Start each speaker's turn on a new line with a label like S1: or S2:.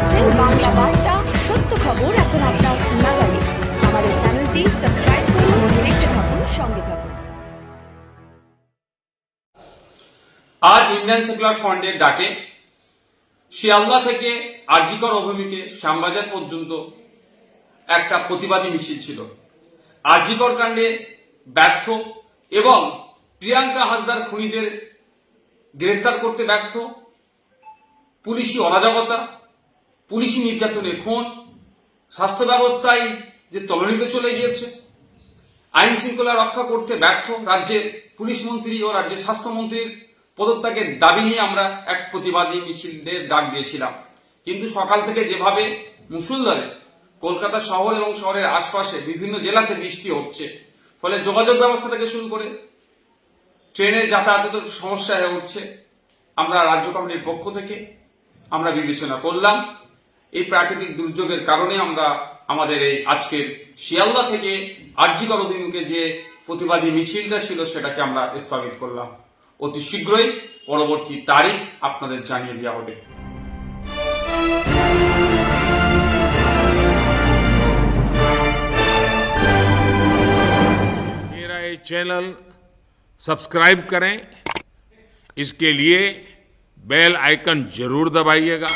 S1: চলছে বাংলা বার্তা, সত্য খবর এখন আপনার নাগালে। আমাদের চ্যানেলটি সাবস্ক্রাইব করুন, দেখতে থাকুন, সঙ্গে থাকুন।
S2: আজ ইন্ডিয়ান সেকুলার ফ্রন্টের ডাকে শিয়ালদা থেকে আরজিকর অভিমুখে শ্যামবাজার পর্যন্ত একটা প্রতিবাদী মিছিল ছিল। আরজিকর কাণ্ডে ব্যর্থ এবং প্রিয়াঙ্কা হাসদার খুনিদের গ্রেফতার করতে ব্যর্থ পুলিশি অরাজকতা পুলিশি নির্যাতনের খুন, স্বাস্থ্য ব্যবস্থায় যে তলনিতে চলে গিয়েছে, আইন শৃঙ্খলা রক্ষা করতে ব্যর্থ রাজ্যের পুলিশ মন্ত্রী ও রাজ্যের স্বাস্থ্যমন্ত্রীর পদত্যাগের দাবি নিয়ে আমরা এক প্রতিবাদী মিছিলের ডাক দিয়েছিলাম। কিন্তু সকাল থেকে যেভাবে মুসুলধারে কলকাতা শহর এবং শহরের আশপাশে বিভিন্ন জেলাতে বৃষ্টি হচ্ছে, ফলে যোগাযোগ ব্যবস্থা থেকে শুরু করে ট্রেনের যাতায়াতের সমস্যা হয়ে উঠছে, আমরা রাজ্য কমিটির পক্ষ থেকে আমরা বিবেচনা করলাম। এই প্রাকৃতিক দুর্যোগের কারণে আমরা আমাদের এই আজকের শিয়ালদা থেকে আর্যিকর অভিমুখে যে প্রতিবাদী মিছিলটা ছিল সেটাকে আমরা স্থগিত করলাম অতি শীঘ্রই পরবর্তী তারিখ আপনাদের জানিয়ে দেওয়া হবে
S3: मेरा ये चैनल सब्सक्राइब करें इसके लिए बेल आइकन जरूर दबाइएगा